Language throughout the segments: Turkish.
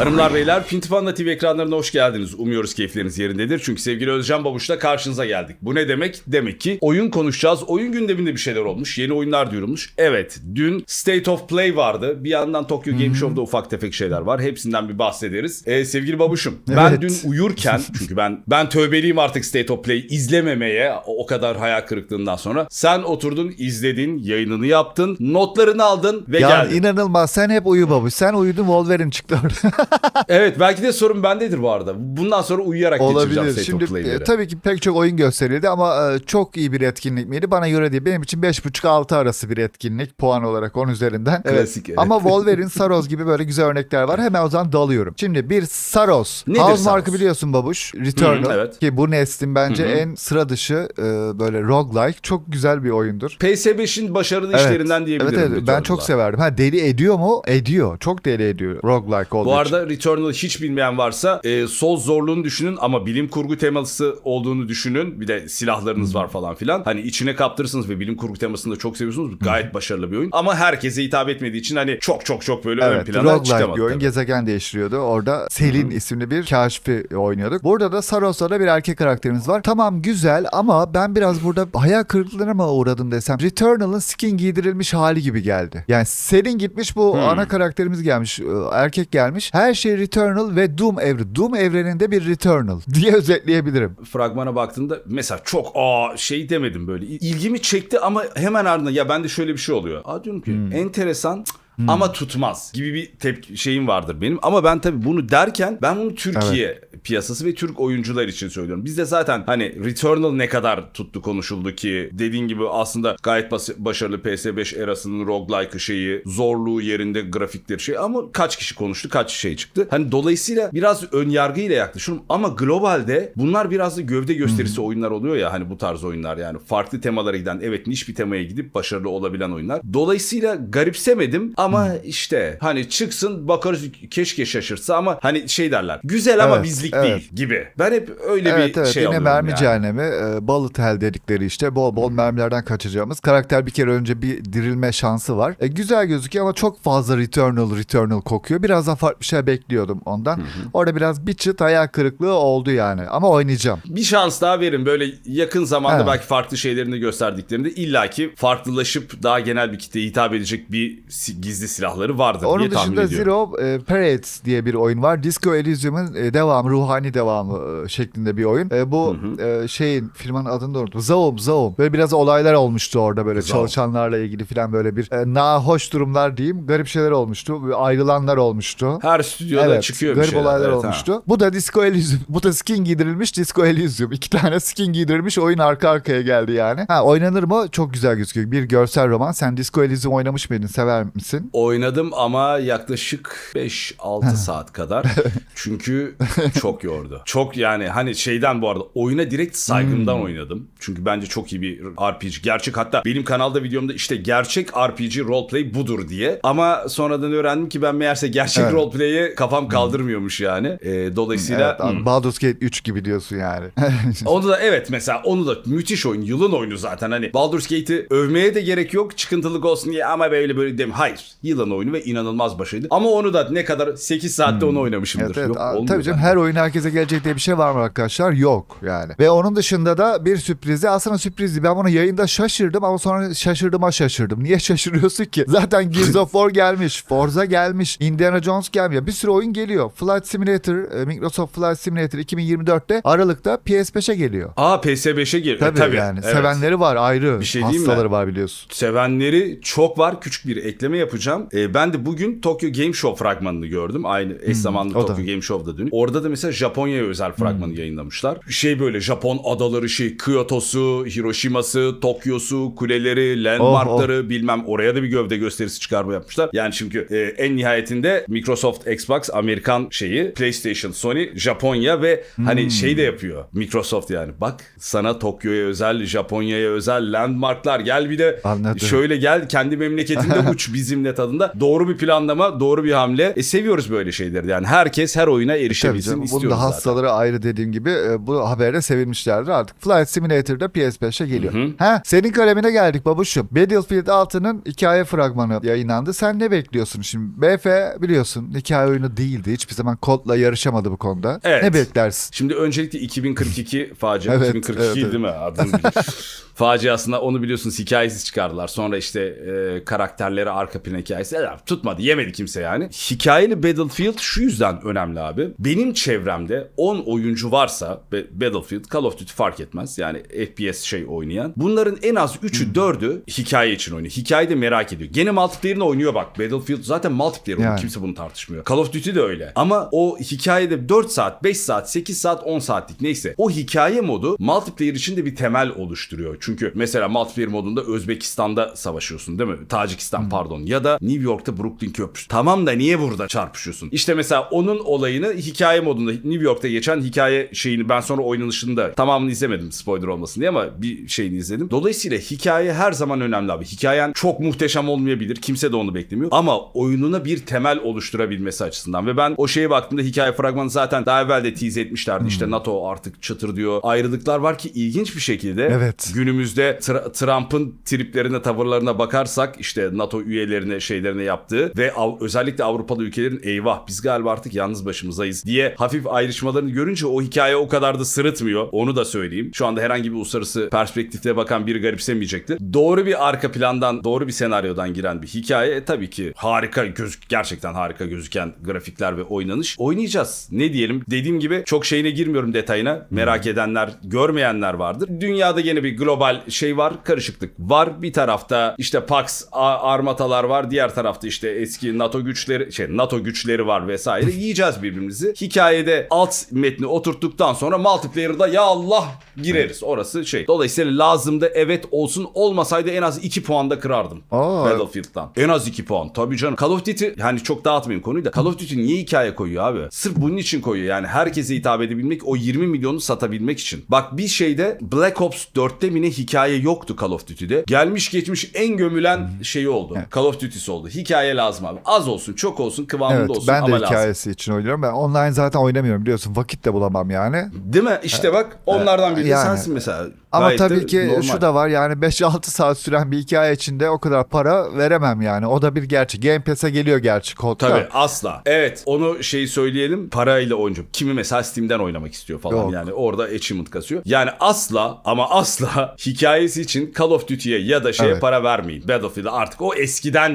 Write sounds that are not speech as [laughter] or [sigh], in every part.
Hanımlar beyler Pintifanla TV ekranlarına hoş geldiniz. Umuyoruz keyifleriniz yerindedir. Çünkü sevgili Özcan Babuş'la karşınıza geldik. Bu ne demek? Demek ki oyun konuşacağız. Oyun gündeminde bir şeyler olmuş. Yeni oyunlar duyurulmuş. Evet dün State of Play vardı. Bir yandan Tokyo Game Show'da ufak tefek şeyler var. Hepsinden bir bahsederiz. Ee, sevgili Babuş'um ben Evet. dün uyurken [laughs] çünkü ben ben tövbeliyim artık State of Play izlememeye o o kadar hayal kırıklığından sonra. Sen oturdun izledin yayınını yaptın notlarını aldın ve Ya geldin. inanılmaz sen hep uyu babuş. Sen uyudun Wolverine çıktı orada. [laughs] [laughs] Evet belki de sorun bendedir bu arada. Bundan sonra uyuyarak geçireceğim Olabilir. State Şimdi e, tabii ki pek çok oyun gösterildi ama e, çok iyi bir etkinlik miydi? Bana göre değil. Benim için 5.5-6 arası bir etkinlik puan olarak 10 üzerinden. Klasik, [laughs] evet. Ama Wolverine, Saros gibi böyle güzel örnekler var. Hemen o zaman dalıyorum. Şimdi bir Saros. Nedir Housemark'ı Saros? biliyorsun babuş. Returnal. Evet. Ki bu neslin bence en sıra dışı e, böyle roguelike. Çok güzel bir oyundur. PS5'in başarılı işlerinden diyebilirim. Evet, evet. ben çok severdim. Ha deli ediyor mu? Ediyor. Çok deli ediyor roguelike olduğu Bu için. Arada Returnal'ı hiç bilmeyen varsa e, Souls zorluğunu düşünün ama bilim kurgu teması olduğunu düşünün. Bir de silahlarınız var falan filan. Hani içine kaptırırsınız ve bilim kurgu temasını da çok seviyorsunuz. Gayet başarılı bir oyun. Ama herkese hitap etmediği için hani çok çok çok böyle ön Evet, plana roguelike çıkamadı. bir oyun. tabii. Gezegen değiştiriyordu. Orada Selin isimli bir kaşfi oynuyorduk. Burada da Saros'ta da bir erkek karakterimiz var. Tamam güzel ama ben biraz burada hayal kırıklığına mı uğradım desem. Returnal'ın skin giydirilmiş hali gibi geldi. Yani Selin gitmiş bu Hmm. ana karakterimiz gelmiş. e, Erkek gelmiş. Her şey Returnal ve Doom evri. Doom evreninde bir Returnal [laughs] diye özetleyebilirim. fragmana baktığında mesela çok aa şey demedim böyle. İlgimi çekti ama hemen ardından ya bende şöyle bir şey oluyor. Aa diyorum ki Hmm. enteresan ama tutmaz gibi bir tepki şeyim vardır benim. Ama ben tabii bunu derken ben bunu Türkiye piyasası ve Türk oyuncular için söylüyorum. Bizde zaten hani Returnal ne kadar tuttu konuşuldu ki dediğin gibi aslında gayet bas- başarılı PS5 erasının roguelike şeyi, zorluğu yerinde grafikleri şey ama kaç kişi konuştu, kaç şey çıktı. Hani dolayısıyla biraz ön yargıyla yaklaşıyorum ama globalde bunlar biraz da gövde gösterisi oyunlar oluyor ya hani bu tarz oyunlar yani farklı temalara giden evet niş bir temaya gidip başarılı olabilen oyunlar. Dolayısıyla garipsemedim ama işte hani çıksın bakarız keşke şaşırsa ama hani şey derler güzel ama Evet, bizlik evet. değil gibi. Ben hep öyle evet bir evet şey yine alıyorum mermi yani. cehennemi e, bullet hell dedikleri işte bol bol mermilerden kaçacağımız karakter bir kere önce bir dirilme şansı var. E, güzel gözüküyor ama çok fazla Returnal Returnal kokuyor. Biraz daha farklı bir şey bekliyordum ondan. Orada biraz bir çıt hayal kırıklığı oldu yani ama oynayacağım. Bir şans daha verin. Böyle yakın zamanda Evet. belki farklı şeylerini gösterdiklerinde illaki farklılaşıp daha genel bir kitleye hitap edecek bir si- gizli silahları vardır diye Onun tahmin dışında ediyorum. Zero e, Parades diye bir oyun var. Disco Elysium'un e, devamı, ruhani devamı e, şeklinde bir oyun. E, bu e, şeyin firmanın adını da unuttum. Zaum, Zaum. Böyle biraz olaylar olmuştu orada böyle Zaum. çalışanlarla ilgili falan böyle bir e, nahoş durumlar diyeyim. Garip şeyler olmuştu. Ayrılanlar olmuştu. Her stüdyoda Evet, çıkıyor bir garip şeyler. olaylar Evet, ha. olmuştu. Bu da Disco Elysium. [laughs] Bu da skin giydirilmiş Disco Elysium. İki tane skin giydirilmiş oyun arka arkaya geldi yani. Ha oynanır mı? Çok güzel gözüküyor. Bir görsel roman. Sen Disco Elysium oynamış mıydın? Sever misin? Oynadım ama yaklaşık 5-6 saat kadar. [laughs] Çünkü çok yordu. Çok yani hani şeyden bu arada oyuna direkt saygımdan Hmm. oynadım. Çünkü bence çok iyi bir RPG. Gerçek hatta benim kanalda videomda işte gerçek RPG roleplay budur diye. Ama sonradan öğrendim ki ben meğerse gerçek Evet. roleplay'e kafam kaldırmıyormuş yani. Ee, dolayısıyla Evet, hmm. Baldur's Gate 3 gibi diyorsun yani. [laughs] Onu da evet mesela onu da müthiş oyun. Yılın oyunu zaten. Hani Baldur's Gate'i övmeye de gerek yok. Çıkıntılık olsun diye ama böyle böyle dem. Hayır. Yılın oyunu ve inanılmaz başarılı. Ama onu da ne kadar 8 saatte onu oynamışımdır. Hmm. Evet, evet. Yok, Aa, Tabii canım her oyun herkese gelecek diye bir şey var mı arkadaşlar? Yok yani. Ve onun dışında da bir sürprizi aslında sürprizdi. Ben bunu yayında şaşırdım ama sonra şaşırdığıma şaşırdım. Niye [laughs] şaşırıyorsun ki? Zaten Gears of War gelmiş, Forza gelmiş, Indiana Jones gelmiyor. Bir sürü oyun geliyor. Flight Simulator, e, Microsoft Flight Simulator 2024'te Aralık'ta PS5'e geliyor. Aa PS5'e geliyor. Tabii, Tabii, yani evet. sevenleri var ayrı. Bir şey? Hastaları var biliyorsun. Sevenleri çok var. Küçük bir ekleme yapacağım. Ee, ben de bugün Tokyo Game Show fragmanını gördüm. Aynı eş zamanlı o da. Tokyo Game Show'da dün. Orada da mesela Japonya'ya özel fragmanı yayınlamışlar. Şey böyle Japon adaları şey Kyoto'su, Hiroşima'sı, Tokyo'su, kuleleri, landmarkları bilmem oraya da bir gövde gösterisi çıkarma yapmışlar. Yani çünkü e, en nihayetinde Microsoft, Xbox, Amerikan şeyi, PlayStation, Sony, Japonya ve hani şey de yapıyor. Microsoft yani. Bak sana Tokyo'ya özel, Japonya'ya özel landmarklar gel bir de Anladım. şöyle gel kendi memleketinde [laughs] uç bizimle tadında. Doğru bir planlama, doğru bir hamle. E seviyoruz böyle şeyleri yani. Herkes her oyuna Tabii erişebilsin istiyor istiyoruz zaten. hastaları ayrı dediğim gibi e, bu haberde sevinmişlerdir artık. Flight Simulator'da PS5'e geliyor. Hı hı. Ha, senin kalemine geldik babuşum. Battlefield 6'nın hikaye fragmanı yayınlandı. Sen ne bekliyorsun şimdi? BF biliyorsun hikaye oyunu değildi. Hiçbir zaman kodla yarışamadı bu konuda. Evet. Ne beklersin? Şimdi öncelikle 2042 [laughs] facia. Evet, 2042 evet, evet. değil mi? Adını. [laughs] Faciasında onu biliyorsunuz hikayesiz çıkardılar. Sonra işte e, karakterleri arka plan hikayesi. Ya, tutmadı yemedi kimse yani. Hikayeli Battlefield şu yüzden önemli abi. Benim çevremde 10 oyuncu varsa Battlefield, Call of Duty fark etmez. Yani FPS şey oynayan. Bunların en az 3'ü 4'ü hikaye için oynuyor. Hikayeyi de merak ediyor. Gene multiplayer'ını oynuyor bak. Battlefield zaten multiplayer oynuyor. Yani. Kimse bunu tartışmıyor. Call of Duty de öyle. Ama o hikayede 4 saat, 5 saat, 8 saat, 10 saatlik neyse. O hikaye modu multiplayer için de bir temel oluşturuyor. Çünkü mesela multiplayer modunda Özbekistan'da savaşıyorsun değil mi? Tacikistan pardon. Ya da New York'ta Brooklyn Köprüsü. Tamam da niye burada çarpışıyorsun? İşte mesela onun olayını hikaye modunda New York'ta geçen hikaye şeyini ben sonra oynanışını da tamamını izlemedim spoiler olmasın diye ama bir şeyini izledim. Dolayısıyla hikaye her zaman önemli abi. Hikayen çok muhteşem olmayabilir. Kimse de onu beklemiyor. Ama oyununa bir temel oluşturabilmesi açısından. Ve ben o şeye baktığımda hikaye fragmanı zaten daha evvel de tease etmişlerdi. İşte NATO artık çatır diyor. Ayrılıklar var ki ilginç bir şekilde Evet. günümüzde Trump'ın triplerine, tavırlarına bakarsak işte NATO üyelerine, şeylerine yaptığı ve Av- özellikle Avrupalı ülkelerin eyvah biz galiba artık yalnız başımızdayız diye hafif ayrışmalarını görünce o hikaye o kadar da sırıtmıyor. Onu da söyleyeyim. Şu anda herhangi bir uluslararası perspektifte bakan biri garipsemeyecektir. Doğru bir arka plandan, doğru bir senaryodan giren bir hikaye e, tabii ki harika göz gerçekten harika gözüken grafikler ve oynanış. Oynayacağız. Ne diyelim? Dediğim gibi çok şeyine girmiyorum detayına. Merak edenler, görmeyenler vardır. Dünyada yine bir global şey var, karışıklık var. Bir tarafta işte Pax armatalar var, diğer tarafta işte eski NATO güçleri, şey NATO güçleri var vesaire. Yiyeceğiz birbirimizi. Hikayede alt metni oturttuktan sonra multiplayer'da ya Allah gireriz. Orası şey. Dolayısıyla lazım da evet olsun olmasaydı en az 2 puan da kırardım. Aa. Battlefield'dan. En az 2 puan. Tabii canım. Call of Duty yani çok dağıtmayayım konuyu da Call of Duty niye hikaye koyuyor abi? Sırf bunun için koyuyor yani herkese hitap edebilmek o 20 milyonu satabilmek için. Bak bir şeyde Black Ops 4'te mi ne hikaye yoktu Call of Duty'de. Gelmiş geçmiş en gömülen şeyi oldu. Call of Duty'si oldu. Hikaye lazım abi. Az olsun çok olsun kıvamında Evet olsun ben de ama lazım. hikayesi için oynuyorum. Ben online zaten oynamıyorum biliyorsun. Vakit de bulamam yani. Değil mi? İşte bak onlardan biri Yani. sensin mesela. Ama Gayet tabii ki normal. şu da var yani 5-6 saat süren bir hikaye içinde o kadar para veremem yani. O da bir gerçek. Game Pass'e geliyor gerçi kodda. Tabii asla. Evet onu şey söyleyelim parayla oyuncu. Kimi mesela Steam'den oynamak istiyor falan Yok. yani orada achievement kasıyor. Yani asla ama asla [laughs] hikayesi için Call of Duty'ye ya da şeye Evet. para vermeyin. Battlefield'e artık o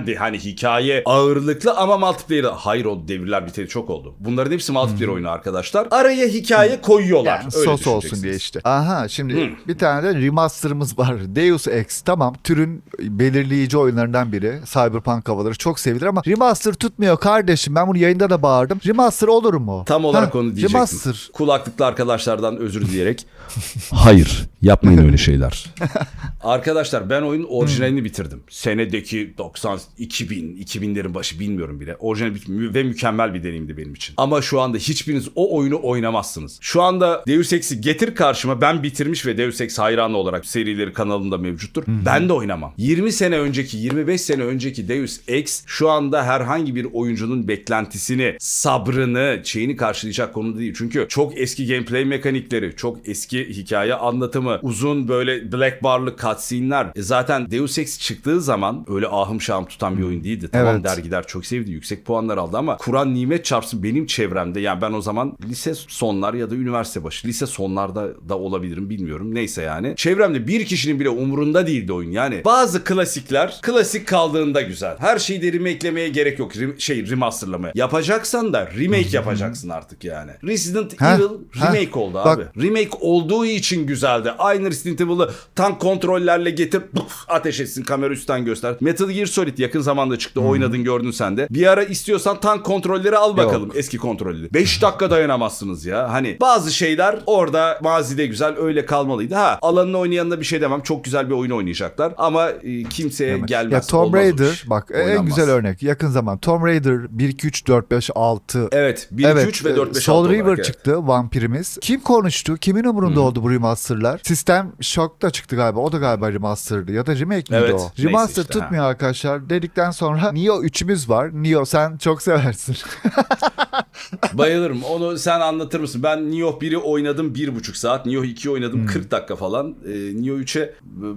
eskidendi hani hikaye ağırlıklı ama multiplayer'ı hayır o devirler biteli çok oldu. Bunların hepsi multiplayer oyunu arkadaşlar. Araya hikaye koyuyorlar. Yani Öyle sos olsun diye işte. Aha şimdi bir tane de remaster'ımız var. Deus Ex tamam türün belirleyici oyunlarından biri. Cyberpunk havaları çok sevilir ama remaster tutmuyor kardeşim. Ben bunu yayında da bağırdım. Remaster olur mu? Tam olarak Ha, onu diyecektim. Remaster. Kulaklıklı arkadaşlardan özür dileyerek. [laughs] Hayır yapmayın öyle şeyler. [laughs] Arkadaşlar ben oyunun orijinalini bitirdim. Senedeki 90, 2000, 2000'lerin başı bilmiyorum bile. Orijinal mü- ve mükemmel bir deneyimdi benim için. Ama şu anda hiçbiriniz o oyunu oynamazsınız. Şu anda Deus Ex'i getir karşıma ben bitirmiş ve Deus Ex hayranı olarak serileri kanalımda mevcuttur. Ben de oynamam. 20 sene önceki, 25 sene önceki Deus Ex şu anda herhangi bir oyuncunun beklentisini, sabrını, şeyini karşılayacak konu değil. Çünkü çok eski gameplay mekanikleri, çok eski hikaye anlatımı, uzun böyle black bar'lı cutscene'ler. E zaten Deus Ex çıktığı zaman öyle ahım şahım tutan bir oyun değildi. Tamam Evet. dergiler çok sevdi, yüksek puanlar aldı ama Kur'an nimet çarpsın benim çevremde. Yani ben o zaman lise sonlar ya da üniversite başı, lise sonlarda da olabilirim bilmiyorum. Neyse yani. Çevremde bir kişinin bile umurunda değildi oyun. Yani bazı klasikler klasik kaldığında güzel. Her şeyi de remake'lemeye gerek yok. Rem- şey remasterlamaya. Yapacaksan da remake yapacaksın artık yani. Resident Heh, Evil remake oldu Bak- abi. Remake olduğu için güzeldi. Aynı Resident Evil'ı tank kontrollerle getir puf, ateş etsin kamera üstten göster. Metal Gear Solid yakın zamanda çıktı. Oynadın gördün sen de. Bir ara istiyorsan tank kontrolleri al bakalım. Eski kontrolleri. 5 dakika dayanamazsınız ya. Hani bazı şeyler orada mazide güzel öyle kalmalıydı. Ha alanını oynayanına bir şey demem. Çok güzel bir oyun oynayacaklar. Ama e, kimseye gelmez. Ya Tomb Raider bak en Oynanmaz. güzel örnek yakın zaman Tomb Raider 1 2 3 4 5 6 Evet. 1, 2, 3 ve e, 4, 5, Soul 6 River olarak, evet. çıktı vampirimiz. Kim konuştu? Kimin umurunda oldu bu remasterlar? Sistem Shock'ta çıktı galiba. O da galiba remaster'dı ya da remake miydi Evet, o? Remaster işte, tutmuyor arkadaşlar dedikten sonra Neo 3'ümüz var. Neo sen çok seversin. [laughs] Bayılırım. Onu sen anlatır mısın? Ben Nioh 1'i oynadım 1,5 saat. Nioh 2'yi oynadım 40 dakika falan. Ee, Nioh 3'e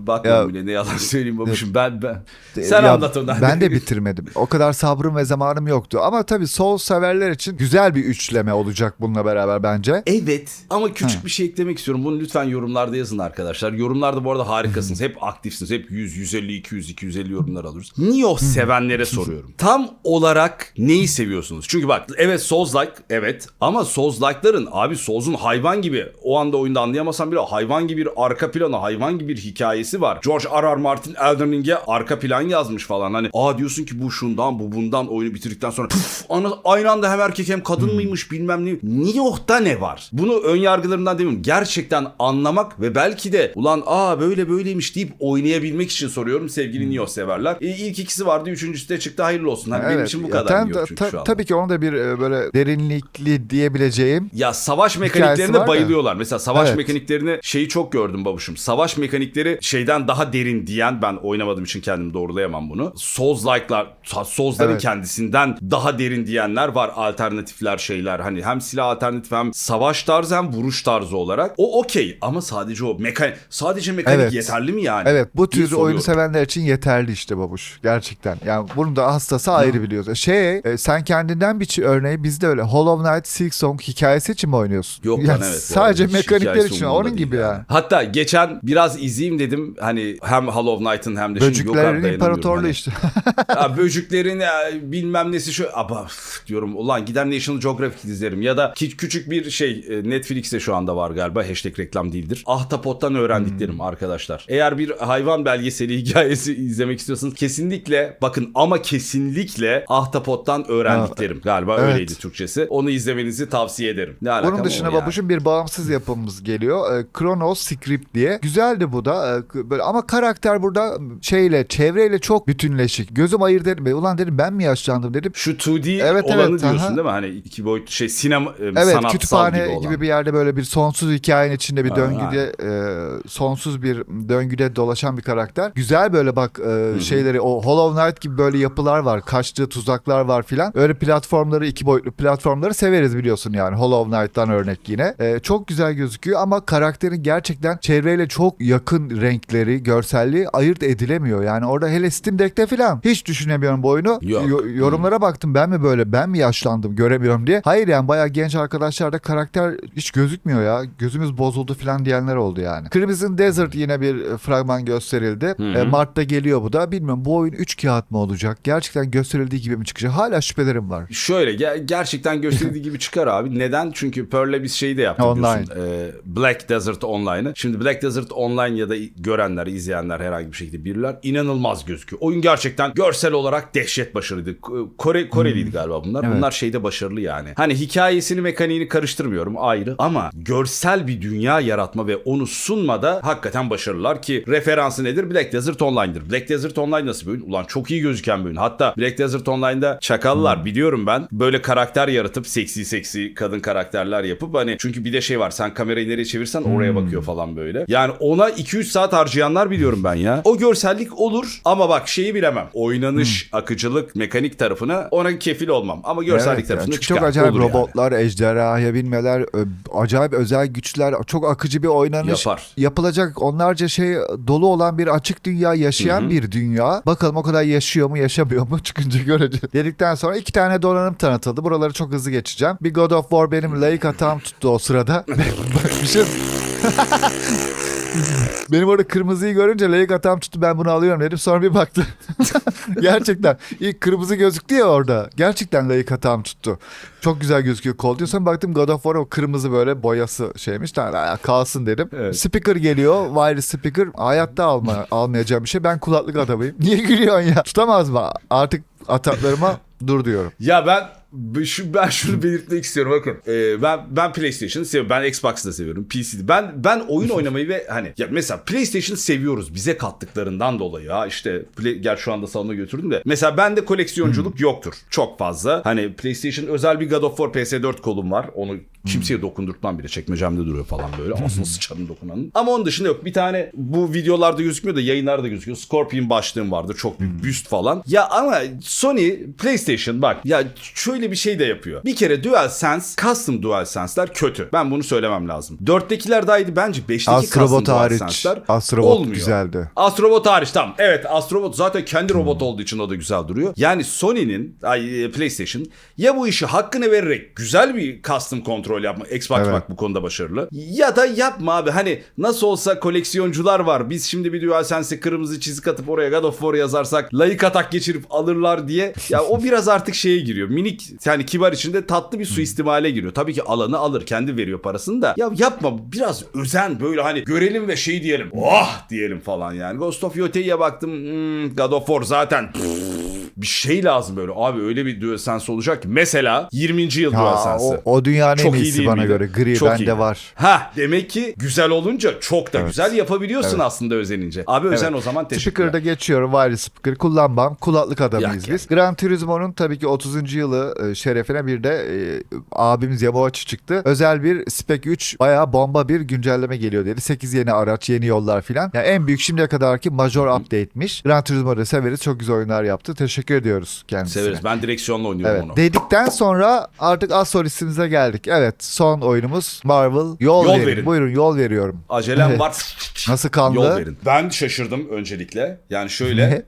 bakmadım Ya- bile ne yalan söyleyeyim babuşum. Ben ben. Sen Ya anlat onu. Ben de bitirmedim. O kadar sabrım ve zamanım yoktu. Ama tabii Souls severler için güzel bir üçleme olacak bununla beraber bence. Evet ama küçük bir şey eklemek istiyorum. Bunu lütfen yorumlarda yazın arkadaşlar. Yorumlarda bu arada harikasınız. Hep aktifsiniz. Hep 100, 150, 200, 250 yorumlar alıyoruz. Nioh sevenlere soruyorum. Tam olarak neyi seviyorsunuz? Çünkü bak evet Souls-like evet ama Souls-like'ların abi Souls'un hayvan gibi o anda oyunda anlayamasan bile hayvan gibi bir arka planı, hayvan gibi bir hikayesi var. George R. R. Martin Elden Ring'e arka plan yazmış falan. Hani aa diyorsun ki bu şundan bu bundan oyunu bitirdikten sonra puf, ana, aynı anda hem erkek hem kadın mıymış bilmem ne. Nioh'ta ne var? Bunu ön yargılarımdan demiyorum. Gerçekten anlamak ve belki de ulan aa böyle böyleymiş deyip oynayabilmek için soruyorum sevgili Nioh severler. E, ilk ikisi vardı üçüncüsü de çıktı hayırlı olsun. Hani benim için bu kadar tam- Nioh çünkü ta- şu anda. Tabii ki onun da bir e, böyle derinlikli diyebileceğim. Ya savaş mekaniklerine bayılıyorlar. Mesela savaş Evet. mekaniklerini şeyi çok gördüm babuşum. Savaş mekanikleri şeyden daha derin diyen ben oynamadığım için kendimi doğrulayamam bunu. Souls-like'lar, Souls'ların Evet. kendisinden daha derin diyenler var. Alternatifler şeyler. Hani hem silah alternatif hem savaş tarzı hem vuruş tarzı olarak. O okey ama sadece o mekanik sadece mekanik Evet. yeterli mi yani? Evet bu tür oyunu sevenler için yeterli işte babuş. Gerçekten. Yani bunun da hastası ayrı biliyoruz. Şey e, sen kendinden bir örneği bizde öyle Hollow Knight Silk Song hikayesi için mi oynuyorsun? Yok Yani lan evet. Sadece arada. Mekanikler için onun gibi yani. Hatta geçen biraz izleyeyim dedim. Hani hem Hollow Knight'ın hem de şimdi Böcüklerin dayanamıyorum. imparatorluğu Hani- işte. [laughs] ya [laughs] böcüklerin ya, bilmem nesi şu üf, diyorum ulan gider National Geographic izlerim ya da küçük bir şey e, Netflix'te şu anda var galiba hashtag reklam değildir. Ahtapot'tan öğrendiklerim Hmm. arkadaşlar. Eğer bir hayvan belgeseli [laughs] hikayesi izlemek istiyorsanız kesinlikle bakın ama kesinlikle Ahtapot'tan öğrendiklerim. Galiba Evet. öyleydi Türkçesi. Onu izlemenizi tavsiye ederim. Ne Bunun dışında yani? babuşun bir bağımsız yapımımız geliyor. E, Chronos Script diye. Güzeldi bu da. E, böyle ama karakter burada şeyle, çevreyle çok bütünleşik. Gözüm ayırt etmiyor. Ulan dedim ben mi yaşlandım dedim. Şu 2D Evet, olanı evet, diyorsun aha. değil mi? Hani iki boyutlu şey sinema e, Evet sanatsal kütüphane gibi gibi, olan. bir yerde böyle bir sonsuz hikayenin içinde bir döngüde e, sonsuz bir döngüde dolaşan bir karakter. Güzel böyle bak e, şeyleri o Hollow Knight gibi böyle yapılar var. Kaçtığı tuzaklar var filan. Öyle platformları iki boyutlu platformları severiz biliyorsun yani. Hollow Knight'tan örnek yine. E, çok güzel gözüküyor ama karakterin gerçekten çevreyle çok yakın renkleri, görselliği ayırt edilemiyor. Yani orada hele Steam Deck'te filan hiç düşünemiyorum bu oyunu. Yok. Yo- yorumlara baktım ben mi böyle ben mi yaşlandım göremiyorum diye. Hayır yani bayağı genç arkadaşlarda karakter hiç gözükmüyor ya. Gözümüz bozuldu falan diyenler oldu yani. Crimson Desert yine bir e, fragman gösterildi. Hı E. Mart'ta geliyor bu da. Bilmiyorum bu oyun 3 kağıt mı olacak? Gerçekten gösterildiği gibi mi çıkacak? Hala şüphelerim var. Şöyle ger- gerçekten gösterdiği gibi çıkar abi. Neden? Çünkü Pearl'le biz şeyi de yaptık Online. Ee, Black Desert Online'ı. Şimdi Black Desert Online ya da görenler, izleyenler herhangi bir şekilde bilirler. inanılmaz gözüküyor. Oyun gerçekten görsel olarak dehşet başarılıydı. Kore Koreliydi galiba bunlar. Evet. Bunlar şeyde başarılı yani. Hani hikayesini, mekaniğini karıştırmıyorum ayrı ama görsel bir dünya yaratma ve onu sunmada hakikaten başarılılar ki referansı nedir? Black Desert Online'dır. Black Desert Online nasıl bir oyun? Ulan çok iyi gözüken bir oyun. Hatta Black Desert Online'da çakallar biliyorum ben. Böyle karakter yaratıp seksi seksi kadın karakterler yapıp hani çünkü bir de şey var sen kamerayı nereye çevirsen oraya bakıyor falan böyle. Yani ona 2-3 saat harcayanlar biliyorum ben ya. O görsellik olur ama bak şeyi bilemem. Oynanış, akıcılık, mekanik tarafına ona kefil olmam. Ama görsellik Evet, yani çünkü çıkar. çok acayip Olur yani. robotlar, ejderhaya binmeler, ö- acayip özel güçler, çok akıcı bir oynanış. Yapar. Yapılacak onlarca şey dolu olan bir açık dünya, yaşayan bir dünya. Bakalım o kadar yaşıyor mu, yaşamıyor mu [laughs] çıkınca göreceğiz. Dedikten sonra iki tane donanım tanıtıldı. Buraları çok hızlı geçeceğim. Bir God of War benim layık hatam tuttu o sırada. Bak bir şey... Benim orada kırmızıyı görünce layık hatam tuttu ben bunu alıyorum dedim. Sonra bir baktım. [laughs] Gerçekten. ilk kırmızı gözüktü ya orada. Gerçekten layık hatam tuttu. Çok güzel gözüküyor kol diyor. Sonra baktım God of War o kırmızı böyle boyası şeymiş. Tamam kalsın dedim. Evet. Speaker geliyor. Wireless speaker. Hayatta alma, almayacağım bir şey. Ben kulaklık adamıyım. [laughs] Niye gülüyorsun ya? Tutamaz mı? Artık ataklarıma dur diyorum. Ya ben şu ben şunu belirtmek istiyorum bakın. Ee, ben ben PlayStation'ı seviyorum. Ben Xbox'ı da seviyorum. PC'de. Ben ben oyun oynamayı ve hani ya mesela PlayStation'ı seviyoruz bize kattıklarından dolayı ya işte play, gel şu anda salona götürdüm de. Mesela bende koleksiyonculuk yoktur. Çok fazla. Hani PlayStation özel bir God of War PS4 kolum var. Onu kimseye dokundurtmam bile çekmecemde duruyor falan böyle. Aslında sıçarım dokunanın. Ama onun dışında yok. Bir tane bu videolarda gözükmüyor da yayınlarda gözüküyor. Scorpion başlığım vardı. Çok büyük büst falan. Ya ama Sony PlayStation bak ya şöyle şöyle bir şey de yapıyor. Bir kere DualSense, custom DualSense'ler kötü. Ben bunu söylemem lazım. 4'tekiler daha iyiydi. Bence 5'teki custom Astrobot hariç. DualSense'ler Astrobot olmuyor. güzeldi. Astrobot hariç tamam. Evet Astrobot zaten kendi robot olduğu için o da güzel duruyor. Yani Sony'nin ay, e, PlayStation ya bu işi hakkını vererek güzel bir custom kontrol yapma. Xbox Evet. bak bu konuda başarılı. Ya da yapma abi. Hani nasıl olsa koleksiyoncular var. Biz şimdi bir DualSense'e kırmızı çizik atıp oraya God of War yazarsak layık atak geçirip alırlar diye. Ya o biraz artık şeye giriyor. Minik yani kibar içinde tatlı bir suistimale giriyor. Tabii ki alanı alır. Kendi veriyor parasını da. Ya yapma biraz özen böyle hani görelim ve şey diyelim. Oh diyelim falan yani. Ghost of Yote'ye baktım. Hmm, God of War zaten bir şey lazım böyle. Abi öyle bir DualSense olacak ki. Mesela 20. yıl Ha, DualSense'ı. o, o dünyanın en Çok iyi iyisi değil bana miydi? göre. Gri Çok bende iyi. var. Ha demek ki güzel olunca çok da Evet. güzel yapabiliyorsun Evet. aslında özenince. Abi özen o zaman teşekkürler. Speaker'da geçiyorum. Wireless speaker kullanmam. Kulaklık adamıyız Yak biz. Gran Turismo'nun tabii ki 30. yılı e, şerefine bir de e, abimiz Yamaochi çıktı. Özel bir Spec 3 bayağı bomba bir güncelleme geliyor dedi. 8 yeni araç, yeni yollar filan. Yani en büyük şimdiye kadarki major update'miş. Gran Turismo'da severiz. Çok güzel oyunlar yaptı. Teşekkür ediyoruz kendisine. Severiz. Ben direksiyonla oynuyorum Evet. onu. Dedikten sonra artık az solistimize geldik. Evet son oyunumuz Marvel. Yol, Yol verin. verin. Buyurun yol veriyorum. Acelem Evet. [laughs] var. Nasıl kanlı? Yol verin. Ben şaşırdım öncelikle. Yani şöyle...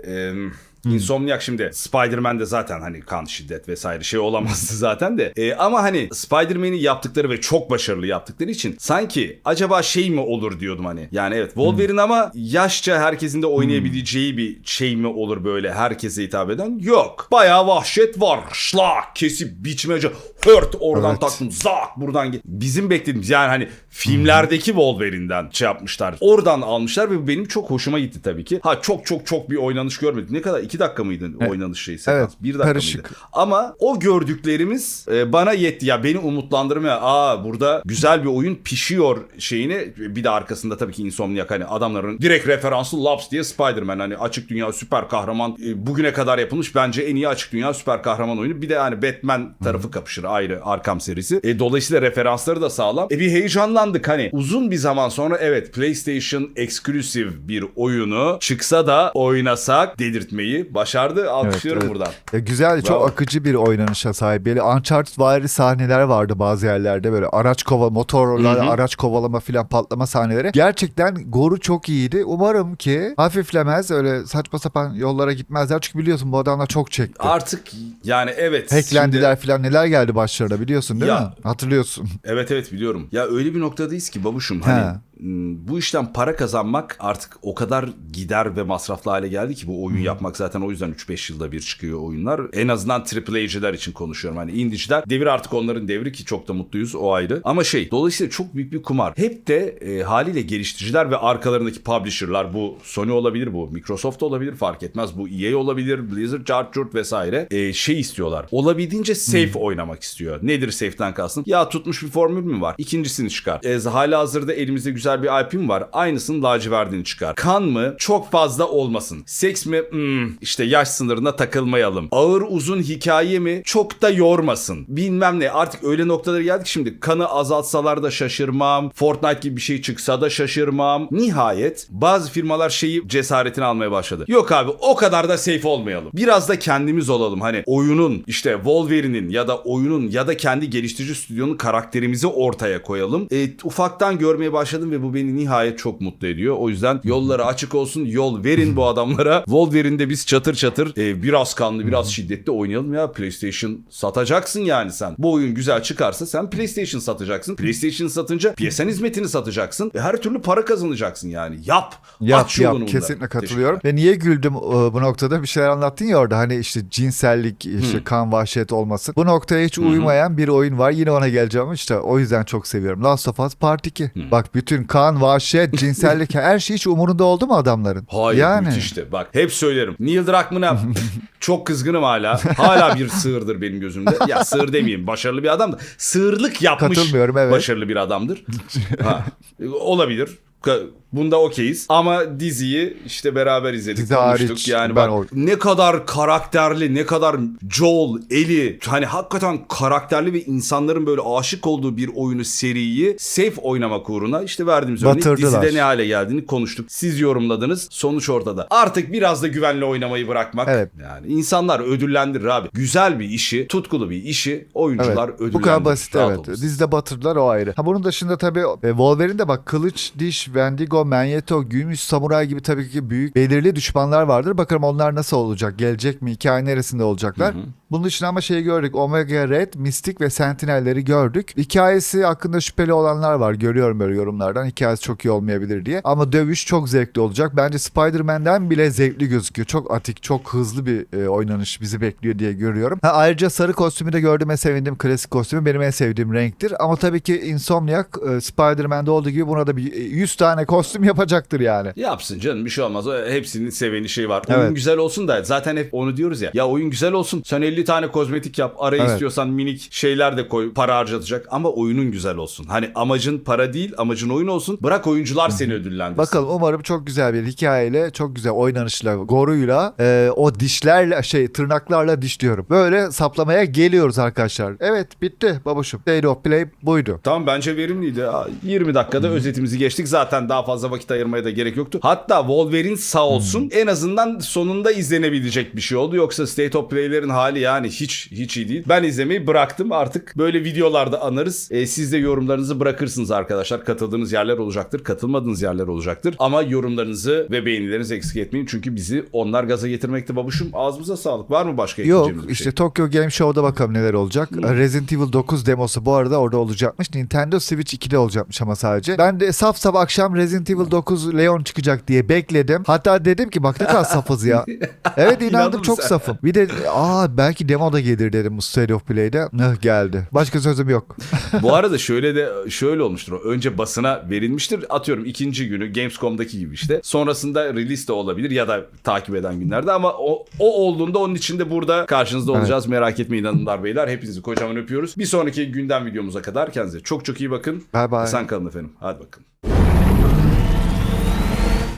em, Insomniac şimdi Spider-Man'de zaten hani kan şiddet vesaire şey olamazdı [laughs] zaten de. E, ama hani Spider-Man'i yaptıkları ve çok başarılı yaptıkları için sanki acaba şey mi olur diyordum hani. Yani evet Wolverine ama yaşça herkesin de oynayabileceği bir şey mi olur böyle herkese hitap eden? Yok. Bayağı vahşet var. Şlak kesip biçmece hört oradan Evet. taktım zak buradan git. Bizim beklediğimiz yani hani filmlerdeki Wolverine'den şey yapmışlar. Oradan almışlar ve bu benim çok hoşuma gitti tabii ki. Ha çok çok çok bir oynanış görmedik. Ne kadar? İki dakika mıydı oynanış şeyi? sekans? Evet, Bir dakika karışık. mıydı? Ama o gördüklerimiz e, bana yetti. Ya beni umutlandırmaya aa burada güzel bir oyun pişiyor şeyini bir de arkasında tabii ki Insomniac hani adamların direkt referansı Labs diye Spider-Man hani açık dünya süper kahraman e, bugüne kadar yapılmış bence en iyi açık dünya süper kahraman oyunu. Bir de hani Batman tarafı kapışır ayrı Arkham serisi. E, dolayısıyla referansları da sağlam. E bir heyecanlandık hani uzun bir zaman sonra evet PlayStation exclusive bir oyunu çıksa da oynasak dedirtmeyi başardı. Alkışlıyorum evet. buradan. Ya güzel, çok Bravo. akıcı bir oynanışa sahip. Böyle Uncharted vari sahneler vardı bazı yerlerde böyle araç kova, motorlar, Hı hı. araç kovalama filan patlama sahneleri. Gerçekten goru çok iyiydi. Umarım ki hafiflemez, öyle saçma sapan yollara gitmezler. Çünkü biliyorsun bu adamlar çok çekti. Artık yani evet. Hacklendiler filan neler geldi başlarına biliyorsun değil Ya. mi? Hatırlıyorsun. Evet evet biliyorum. Ya öyle bir noktadayız ki babuşum hani He. M, bu işten para kazanmak artık o kadar gider ve masraflı hale geldi ki bu oyun yapmak zaten o yüzden 3-5 yılda bir çıkıyor oyunlar. En azından AAA'ciler için konuşuyorum. Hani indiciler devir artık onların devri ki çok da mutluyuz o ayrı. Ama şey dolayısıyla çok büyük bir kumar. Hep de e, haliyle geliştiriciler ve arkalarındaki publisher'lar bu Sony olabilir bu Microsoft olabilir fark etmez bu EA olabilir Blizzard, Charturt vesaire e, şey istiyorlar. Olabildiğince safe oynamak istiyor. Nedir safe'den kastım? Ya tutmuş bir formül mü var? İkincisini çıkar. E, hala hazırda elimizde güzel bir IP mi var? Aynısının lacivertini çıkar. Kan mı? Çok fazla olmasın. Seks mi? Hmm, işte yaş sınırına takılmayalım. Ağır uzun hikaye mi? Çok da yormasın. Bilmem ne. Artık öyle noktalara geldik şimdi. Kanı azaltsalar da şaşırmam. Fortnite gibi bir şey çıksa da şaşırmam. Nihayet bazı firmalar şeyi cesaretini almaya başladı. Yok abi o kadar da safe olmayalım. Biraz da kendimiz olalım. Hani oyunun işte Wolverine'in ya da oyunun ya da kendi geliştirici stüdyonun karakterimizi ortaya koyalım. E, ufaktan görmeye başladım ve bu beni nihayet çok mutlu ediyor. O yüzden yolları açık olsun. Yol verin bu adamlara. [laughs] Wolverine'de biz çatır çatır e, biraz kanlı biraz şiddetli oynayalım ya. PlayStation satacaksın yani sen. Bu oyun güzel çıkarsa sen PlayStation satacaksın. PlayStation satınca PSN hizmetini satacaksın. Ve her türlü para kazanacaksın yani. Yap. Yap Aç yap kesinlikle katılıyorum. Ve niye güldüm e, bu noktada bir şeyler anlattın ya orada hani işte cinsellik işte kan vahşet olmasın. Bu noktaya hiç uymayan bir oyun var yine ona geleceğim işte o yüzden çok seviyorum. Last of Us Part 2. Bak bütün kan vahşet cinsellik her şey hiç umurunda oldu mu adamların? Hayır yani. müthişti. Bak hep söylerim. Neil Druckmann'a [laughs] çok kızgınım hala. Hala bir sığırdır benim gözümde. Ya sığır demeyeyim. Başarılı bir adam da. Sığırlık yapmış Katılmıyorum, evet. başarılı bir adamdır. ha, olabilir. Bunda okeyiz. Ama diziyi işte beraber izledik, Dizi konuştuk. hariç yani ben bak o- ne kadar karakterli, ne kadar Joel, Ellie hani hakikaten karakterli ve insanların böyle aşık olduğu bir oyunu seriyi safe oynamak uğruna işte verdiğimiz örnek Batırdılar. dizide ne hale geldiğini konuştuk. Siz yorumladınız. Sonuç ortada. Artık biraz da güvenli oynamayı bırakmak. Evet. Yani insanlar ödüllendirir abi. Güzel bir işi, tutkulu bir işi oyuncular Evet. ödüllendirir. Bu kadar basit Rahat evet. olun. Dizide batırdılar o ayrı. Ha bunun dışında tabii e, Wolverine de bak kılıç, diş, Wendigo, Magneto, gümüş, samuray gibi tabii ki büyük belirli düşmanlar vardır. Bakalım onlar nasıl olacak? Gelecek mi? Hikaye neresinde olacaklar? Bunun dışında ama şeyi gördük. Omega Red, Mystic ve Sentinel'leri gördük. Hikayesi hakkında şüpheli olanlar var. Görüyorum böyle yorumlardan. Hikayesi çok iyi olmayabilir diye. Ama dövüş çok zevkli olacak. Bence Spider-Man'den bile zevkli gözüküyor. Çok atik, çok hızlı bir e, oynanış bizi bekliyor diye görüyorum. Ha, ayrıca sarı kostümü de gördüğüme sevindim. Klasik kostümü benim en sevdiğim renktir. Ama tabii ki Insomniac e, Spider-Man'de olduğu gibi buna da bir e, 100 tane kostüm yapacaktır yani. Yapsın canım bir şey olmaz. O Hepsinin seveni şey var. Evet. Oyun güzel olsun da zaten hep onu diyoruz ya. Ya oyun güzel olsun. Sen 50 tane kozmetik yap. Araya Evet. istiyorsan minik şeyler de koy. Para harcatacak. Ama oyunun güzel olsun. Hani amacın para değil amacın oyun olsun. Bırak oyuncular seni ödüllendirsin. Bakalım umarım çok güzel bir hikayeyle, çok güzel oynanışla, goruyla, e, o dişlerle, şey tırnaklarla diş diyorum. Böyle saplamaya geliyoruz arkadaşlar. Evet bitti babuşum. State of Play buydu. Tamam bence verimliydi. Aa, 20 dakikada özetimizi geçtik. Zaten daha fazla vakit ayırmaya da gerek yoktu. Hatta Wolverine sağ olsun en azından sonunda izlenebilecek bir şey oldu. Yoksa State of Play'lerin hali yani hiç hiç iyi değil. Ben izlemeyi bıraktım. Artık böyle videolarda anarız. E, siz de yorumlarınızı bırakırsınız arkadaşlar. Katıldığınız yerler olacaktır. Katılmadığınız yerler olacaktır. Ama yorumlarınızı ve beğenilerinizi eksik etmeyin. Çünkü bizi onlar gaza getirmekte babuşum. Ağzımıza sağlık. Var mı başka Yok bir işte şey? Tokyo Game Show'da bakalım neler olacak. Resident Evil 9 demosu bu arada orada olacakmış. Nintendo Switch 2'de olacakmış ama sadece. Ben de saf saf akşam Resident Evil 9 Leon çıkacak diye bekledim. Hatta dedim ki bak ne kadar safız ya. [laughs] Evet inandım çok sen? safım. Bir de aa belki demo da gelir dedim bu State of Play'de. Nıh geldi. Başka sözüm yok. Bu arada şöyle de şöyle olmuştur. Önce basına verilmiştir. Atıyorum ikinci günü Gamescom'daki gibi işte. Sonrasında release de olabilir ya da takip eden günlerde ama o, o olduğunda onun için de burada karşınızda Evet. olacağız. Merak etmeyin hanımlar beyler. Hepinizi kocaman öpüyoruz. Bir sonraki gündem videomuza kadar kendinize çok çok iyi bakın. Bye bye. Sen kalın efendim. Hadi bakın.